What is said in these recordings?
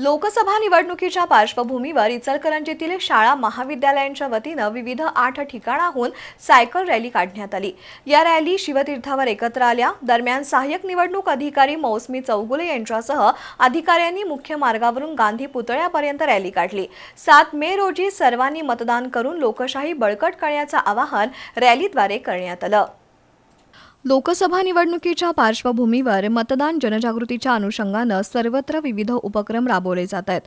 लोकसभा निवडणुकीच्या पार्श्वभूमीवर इचलकरंजीतील शाळा महाविद्यालयांच्या वतीनं विविध आठ ठिकाणाहून सायकल रॅली काढण्यात आली. या रॅली शिवतीर्थावर एकत्र आल्या. दरम्यान सहाय्यक निवडणूक अधिकारी मौसमी चौगुले यांच्यासह अधिकाऱ्यांनी मुख्य मार्गावरून गांधी पुतळ्यापर्यंत रॅली काढली. सात मे रोजी सर्वांनी मतदान करून लोकशाही बळकट करण्याचं आवाहन रॅलीद्वारे करण्यात आलं. लोकसभा निवडणुकीच्या पार्श्वभूमीवर मतदान जनजागृतीच्या अनुषंगानं सर्वत्र विविध उपक्रम राबवले जात आहेत.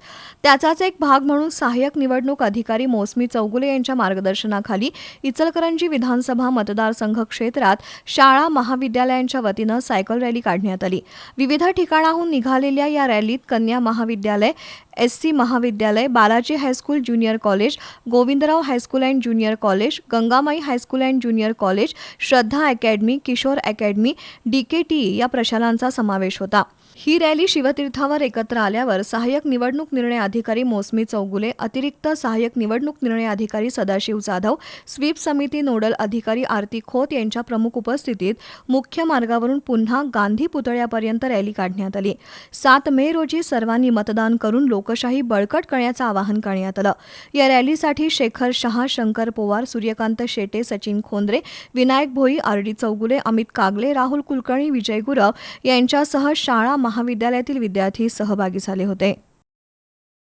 त्याचाच एक भाग म्हणून सहाय्यक निवडणूक अधिकारी मोसमी चौगुले यांच्या मार्गदर्शनाखाली इचलकरंजी विधानसभा मतदारसंघ क्षेत्रात शाळा महाविद्यालयांच्या वतीनं सायकल रॅली काढण्यात आली. विविध ठिकाणाहून निघालेल्या या रॅलीत कन्या महाविद्यालय एस सी महाविद्यालय Balaji high school junior college Govindrao high school and junior college Gangamai high school and junior college Shraddha academy Kishore academy D K T या प्रशालांचा समावेश होता. ही रॅली शिवतीर्थावर एकत्र आल्यावर सहाय्यक निवडणूक निर्णय अधिकारी मोसमी चौगुले अतिरिक्त सहाय्यक निवडणूक निर्णय अधिकारी सदाशिव जाधव स्वीप समिती नोडल अधिकारी आरती खोत यांच्या प्रमुख उपस्थितीत मुख्य मार्गावरून पुन्हा गांधी पुतळ्यापर्यंत रॅली काढण्यात आली. सात मे रोजी सर्वांनी मतदान करून लोकशाही बळकट करण्याचं आवाहन करण्यात आलं. या रॅलीसाठी शेखर शहा शंकर पोवार सूर्यकांत शेटे सचिन खोंद्रे विनायक भोई आर डी चौगुले अमित कागले राहुल कुलकर्णी विजय गुरव यांच्यासह शाळा महाविद्यालयातील विद्यार्थी सहभागी झाले होते.